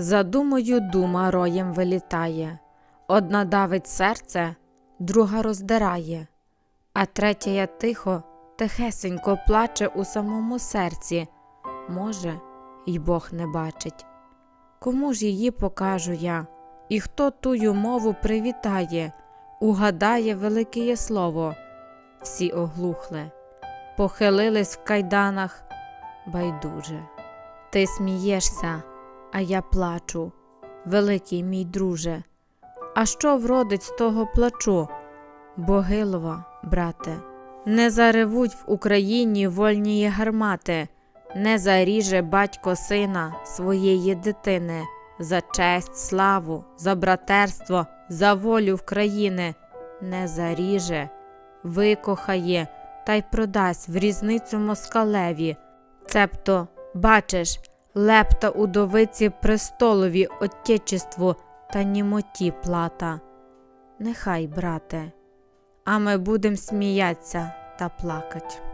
За думою дума роєм вилітає, одна давить серце, друга роздирає, а третя я тихо, тихесенько плаче у самому серці. Може, й Бог не бачить. Кому ж її покажу я, і хто тую мову привітає, угадає велике слово. Всі оглухли, похилились в кайданах байдуже. Ти смієшся, а я плачу, великий мій друже. А що вродить з того плачу? Богилова, брате, не заревуть в Україні вольнії гармати, не заріже батько сина своєї дитини за честь, славу, за братерство, за волю в не заріже, викохає та й продасть в різницю москалеві. Цебто, бачиш, лепта удовиці престолові отечеству та німоті плата. Нехай, брате, а ми будем сміяться та плакать.